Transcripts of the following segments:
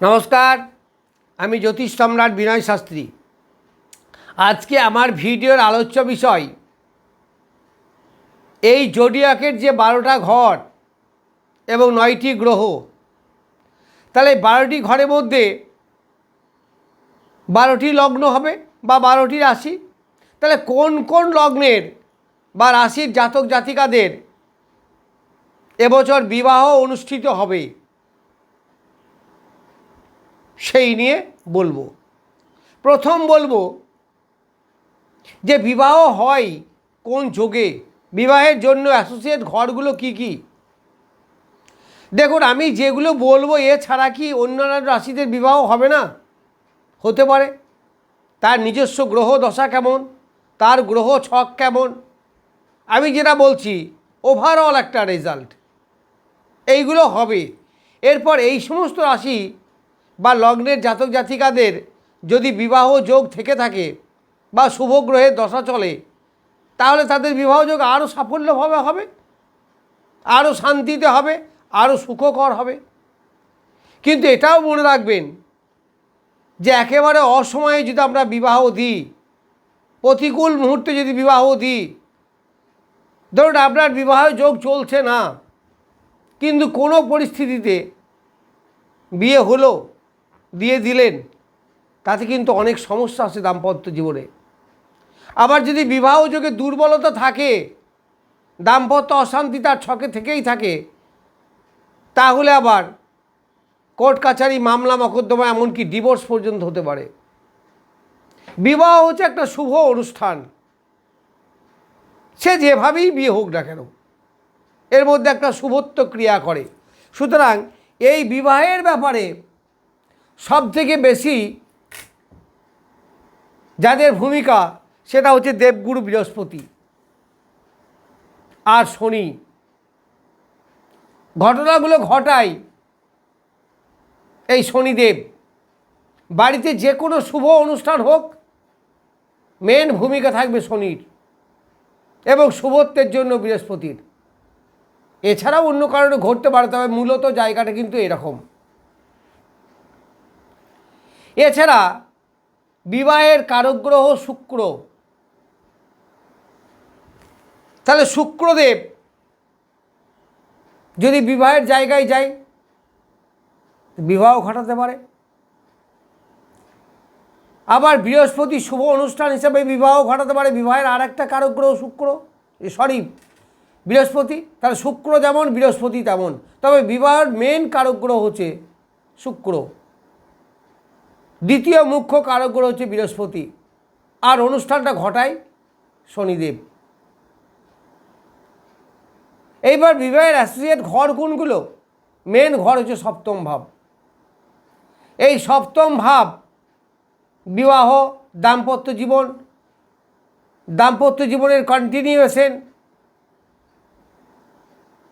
নমস্কার, আমি জ্যোতিষ সম্রাট বিনয় শাস্ত্রী। আজকে আমার ভিডিওর আলোচ্য বিষয়, এই জোডিয়াকের যে বারোটা ঘর এবং নয়টি গ্রহ, তাহলে বারোটি ঘরের মধ্যে বারোটি লগ্ন হবে বা বারোটি রাশি? তাহলে কোন কোন লগ্নের বা রাশির জাতক জাতিকাদের এবছর বিবাহ অনুষ্ঠিত হবে? সেই নিয়ে বলব। প্রথম বলব যে বিবাহ হয় কোন যোগে? বিবাহের জন্য অ্যাসোসিয়েট ঘরগুলো কি কি? দেখুন, আমি যেগুলো বলব এছাড়া কি অন্যান্য রাশিদের বিবাহ হবে না? হতে পারে। তার নিজস্ব গ্রহ দশা কেমন? তার গ্রহ ছক কেমন? আমি যেটা বলছি ওভারঅল একটা রেজাল্ট এইগুলো হবে। এরপর এই সমস্ত রাশি বা লগ্নের জাতক জাতিকাদের যদি বিবাহ যোগ থেকে থাকে বা শুভ গ্রহের দশা চলে, তাহলে তাদের বিবাহ যোগ আরও সাফল্যভাবে হবে, আরও শান্তিতে হবে, আরও সুখকর হবে। কিন্তু এটাও মনে রাখবেন যে একেবারে অসময়ে যদি আমরা বিবাহ দিই, প্রতিকূল মুহূর্তে যদি বিবাহ দিই, ধরুন আপনার বিবাহ যোগ চলছে না, কিন্তু কোনো পরিস্থিতিতে বিয়ে হলো দিয়ে দিলেন, তাতে কিন্তু অনেক সমস্যা আছে দাম্পত্য জীবনে। আবার যদি বিবাহ যোগে দুর্বলতা থাকে, দাম্পত্য অশান্তি তার ছকে থেকেই থাকে, তাহলে আবার কোর্ট কাছারি মামলা মকদ্দমা এমনকি ডিভোর্স পর্যন্ত হতে পারে। বিবাহ হচ্ছে একটা শুভ অনুষ্ঠান। সে যেভাবেই বিয়ে হোক না কেন, এর মধ্যে একটা শুভত্ব ক্রিয়া করে। সুতরাং এই বিবাহের ব্যাপারে সব থেকে বেশি যাদের ভূমিকা সেটা হচ্ছে দেবগুরু বৃহস্পতি আর শনি। ঘটনাগুলো ঘটায় এই শনিদেব। বাড়িতে যে কোনো শুভ অনুষ্ঠান হোক মেন ভূমিকা থাকবে শনির এবং শুভত্বের জন্য বৃহস্পতির। এছাড়াও অন্য কারণে ঘটতে পারে, তবে মূলত জায়গাটা কিন্তু এরকম। এছাড়া বিবাহের কারগ্রহ শুক্র। তাহলে শুক্রদেব যদি বিবাহের জায়গায় যায়, বিবাহ ঘটাতে পারে। আবার বৃহস্পতি শুভ অনুষ্ঠান হিসেবে বিবাহ ঘটাতে পারে, বিবাহের আর একটা কারগ্রহ শুক্র। সরি, বৃহস্পতি, তাহলে শুক্র যেমন, বৃহস্পতি তেমন। তবে বিবাহের মেন কারগ্রহ হচ্ছে শুক্র। দ্বিতীয় মুখ্য কারগ্রহ হচ্ছে বৃহস্পতি। আর অনুষ্ঠানটা ঘটায় শনিদেব। এইবার বিবাহের অ্যাসোসিয়েট ঘর কোনগুলো? মেন ঘর হচ্ছে সপ্তম ভাব। এই সপ্তম ভাব বিবাহ, দাম্পত্য জীবন, দাম্পত্য জীবনের কন্টিনিউয়েশন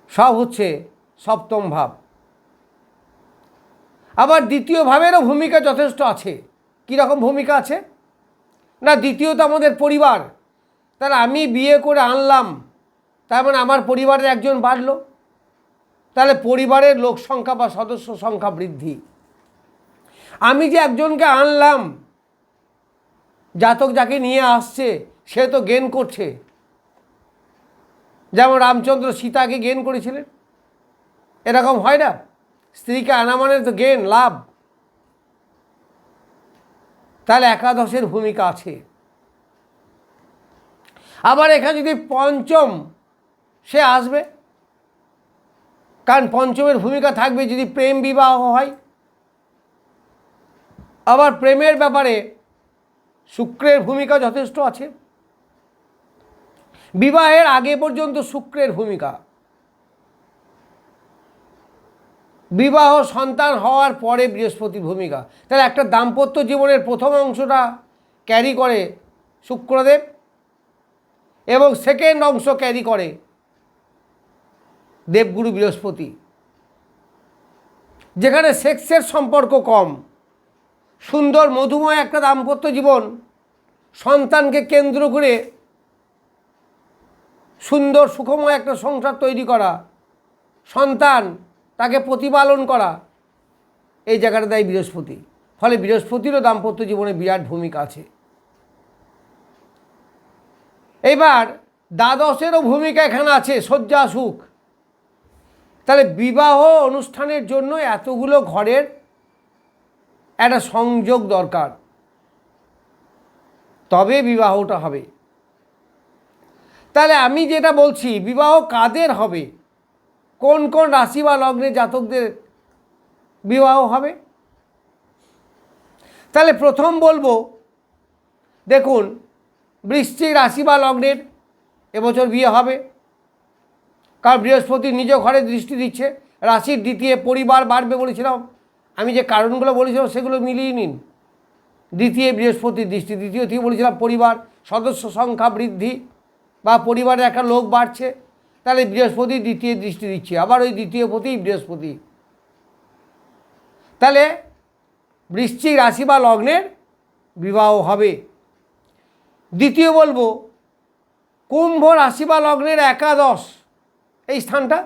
সব হচ্ছে সপ্তম ভাব। আবার দ্বিতীয় ভাবেরও ভূমিকা যথেষ্ট আছে। কীরকম ভূমিকা আছে? না, দ্বিতীয়ত আমাদের পরিবার। তাহলে আমি বিয়ে করে আনলাম, তার মানে আমার পরিবারের একজন বাড়লো। তাহলে পরিবারের লোক সংখ্যা বা সদস্য সংখ্যা বৃদ্ধি। আমি যে একজনকে আনলাম, জাতক যাকে নিয়ে আসছে, সে তো গেন করছে। যেমন রামচন্দ্র সীতাকে গেন করেছিলেন। এরকম হয় না? স্ত্রীকে আনা মানে তো গেন লাভ। তাহলে একাদশের ভূমিকা আছে। আবার এখানে যদি পঞ্চম, সে আসবে। কারণ পঞ্চমের ভূমিকা থাকবে যদি প্রেম বিবাহ হয়। আবার প্রেমের ব্যাপারে শুক্রের ভূমিকা যথেষ্ট আছে। বিবাহের আগে পর্যন্ত শুক্রের ভূমিকা। বিবাহ সন্তান হওয়ার পরে বৃহস্পতির ভূমিকা। তাহলে একটা দাম্পত্য জীবনের প্রথম অংশটা ক্যারি করে শুক্রদেব এবং সেকেন্ড অংশ ক্যারি করে দেবগুরু বৃহস্পতি। যেখানে সেক্সের সম্পর্ক কম, সুন্দর, মধুময় একটা দাম্পত্য জীবন, সন্তানকে কেন্দ্র করে সুন্দর, সুখময় একটা সংসার তৈরি করা, সন্তান তাকে প্রতিপালন করা এই জায়গাটা দেয় বৃহস্পতি। ফলে বৃহস্পতিরও দাম্পত্য জীবনে বিরাট ভূমিকা আছে। এবার দ্বাদশেরও ভূমিকা এখানে আছে, শয্যা সুখ। তাহলে বিবাহ অনুষ্ঠানের জন্য এতগুলো ঘরের একটা সংযোগ দরকার। তবে বিবাহটা হবে। তাহলে আমি যেটা বলছি, বিবাহ কাদের হবে? কোন কোন রাশি বা লগ্নের জাতকদের বিবাহ হবে? তাহলে প্রথম বলব, দেখুন, বৃশ্চিক রাশি বা লগ্নের এবছর বিয়ে হবে। কারণ বৃহস্পতি নিজ ঘরে দৃষ্টি দিচ্ছে, রাশির দ্বিতীয় পরিবার বাড়বে বলেছিলাম। আমি যে কারণগুলো বলেছিলাম সেগুলো মিলিয়ে নিন। দ্বিতীয় বৃহস্পতির দৃষ্টি, দ্বিতীয় থেকে বলেছিলাম পরিবার, সদস্য সংখ্যা বৃদ্ধি বা পরিবারে একটা লোক বাড়ছে। তাহলে বৃহস্পতি দ্বিতীয় দৃষ্টি দিচ্ছে, আবার ওই দ্বিতীয় পতি বৃহস্পতি। তাহলে বৃশ্চিক রাশি বা লগ্নের বিবাহ হবে। দ্বিতীয় বলব, কুম্ভ রাশি বা লগ্নের একাদশ, এই স্থানটা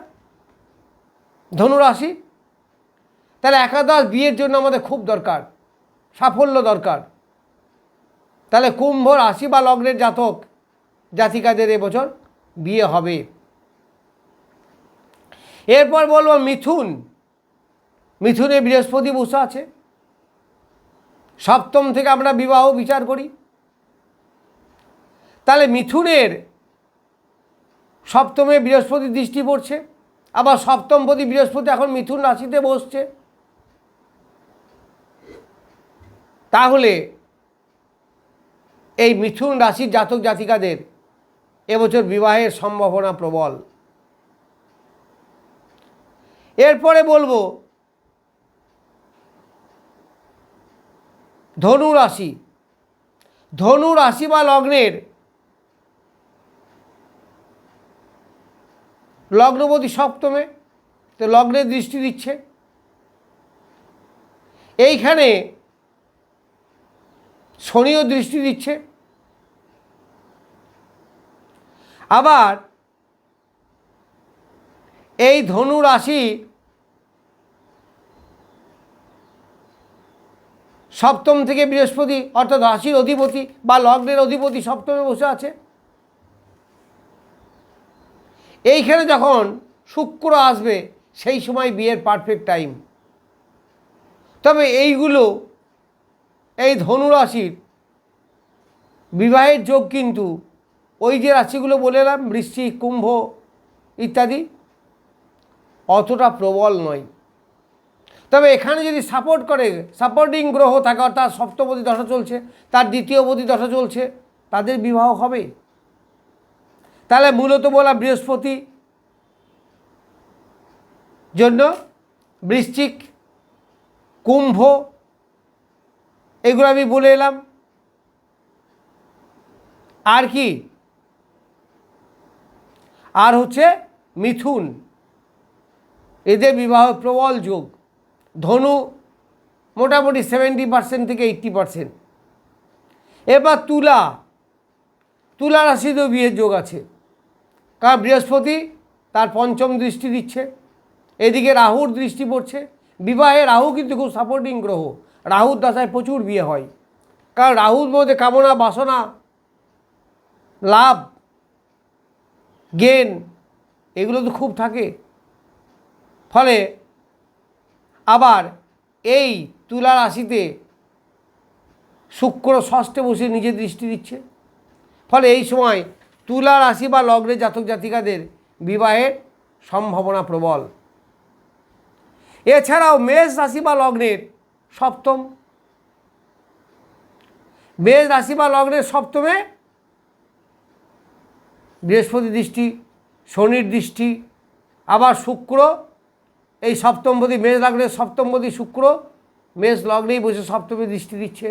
ধনুরাশি তাহলে একাদশ বিয়ের জন্য আমাদের খুব দরকার, সাফল্য দরকার। তাহলে কুম্ভ রাশি বা লগ্নের জাতক, জাতিকাদের এবছর বিয়ে হবে। এরপর বলব মিথুন। মিথুনে বৃহস্পতি বসে আছে। সপ্তম থেকে আমরা বিবাহ বিচার করি। তাহলে মিথুনের সপ্তমে বৃহস্পতি দৃষ্টি পড়ছে। আবার সপ্তমপতি বৃহস্পতি এখন মিথুন রাশিতে বসছে। তাহলে এই মিথুন রাশির জাতক জাতিকাদের এবছর বিবাহের সম্ভাবনা প্রবল। এরপরে বলব, ধনু রাশি। ধনু রাশি বা লগ্নের, লগ্নপতি সপ্তমে, তো লগ্নের দৃষ্টি দিচ্ছে। এইখানে শনিও দৃষ্টি দিচ্ছে। আবার এই ধনু রাশি সপ্তম থেকে বৃহস্পতি, অর্থাৎ রাশির অধিপতি বা লগ্নের অধিপতি সপ্তমে বসে আছে। এইখানে যখন শুক্র আসবে, সেই সময় বিয়ের পারফেক্ট টাইম তবে এইগুলো, এই ধনুরাশির বিবাহের যোগ কিন্তু ওই যে রাশিগুলো বলে এলাম বৃষ্টি কুম্ভ ইত্যাদি অতটা প্রবল নয়। তবে এখানে যদি সাপোর্ট করে সাপোর্টিং গ্রহ থাকে, অর্থাৎ সপ্তপতি দশা চলছে, তার দ্বিতীয়পতি দশা চলছে, তাদের বিবাহ হবে। তাহলে মূলত বলা বৃহস্পতি, জন্য বৃশ্চিক, কুম্ভ, এগুলো আমি বলে এলাম। আর কি? আর হচ্ছে মিথুন। এদের বিবাহ প্রবল যোগ, ধনু মোটামুটি সেভেন্টি পার্সেন্ট থেকে এইট্টি পার্সেন্ট এবার তুলা তুলা রাশিতেও বিয়ের যোগ আছে। কারণ বৃহস্পতি তার পঞ্চম দৃষ্টি দিচ্ছে, এদিকে রাহুর দৃষ্টি পড়ছে। বিবাহে রাহু কিন্তু খুব সাপোর্টিং গ্রহ, রাহুর দশায় প্রচুর বিয়ে হয়। কারণ রাহুর মধ্যে কামনা, বাসনা, লাভ জ্ঞান এগুলো তো খুব থাকে। ফলে আবার এই তুলা রাশিতে শুক্র ষষ্ঠে বসে নিজের দৃষ্টি দিচ্ছে। ফলে এই সময় তুলা রাশি বা লগ্নে জাতক জাতিকাদের বিবাহের সম্ভাবনা প্রবল। এছাড়াও মেষ রাশি বা লগ্নের সপ্তম। মেষ রাশি বা লগ্নের সপ্তমে বৃহস্পতি দৃষ্টি, শনির দৃষ্টি, আবার শুক্র এই সপ্তমপতি মেষ লগ্নের সপ্তমপতি শুক্র, মেষ লগ্নেই বসে সপ্তমী দৃষ্টি দিচ্ছে,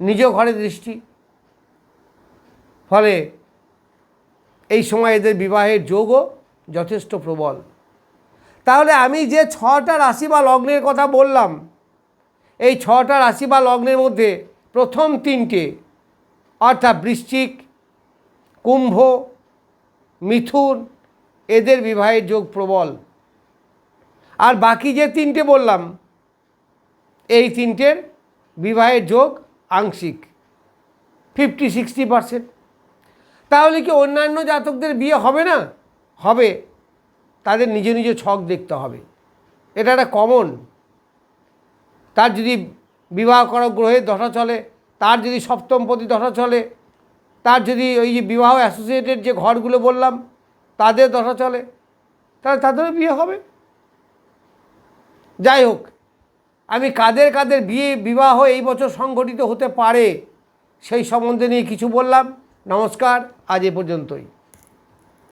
নিজ ঘরে দৃষ্টি। ফলে এই সময় এদের বিবাহের যোগও যথেষ্ট প্রবল। তাহলে আমি যে ছটা রাশি বা লগ্নের কথা বললাম, এই ছটা রাশি বা লগ্নের মধ্যে প্রথম তিনটে অর্থাৎ বৃশ্চিক, কুম্ভ, মিথুন, এদের বিবাহের যোগ প্রবল। আর বাকি যে তিনটে বললাম, এই তিনটের বিবাহের যোগ আংশিক ফিফটি সিক্সটি পার্সেন্ট তাহলে কি অন্যান্য জাতকদের বিয়ে হবে না? হবে। তাদের নিজ নিজ ছক দেখতে হবে। এটা একটা কমন তার যদি বিবাহ করা গ্রহের দশা চলে, তার যদি সপ্তমপতি দশা চলে, তার যদি ওই যে বিবাহ অ্যাসোসিয়েটেড যে ঘরগুলো বললাম, তাদের দশা চলে, তাহলে তাদেরও বিয়ে হবে। যাই হোক, আমি কাদের কাদের বিয়ে বিবাহ এই বছর সংগঠিত হতে পারে সেই সম্বন্ধে নিয়ে কিছু বললাম। নমস্কার, আজ এ পর্যন্তই।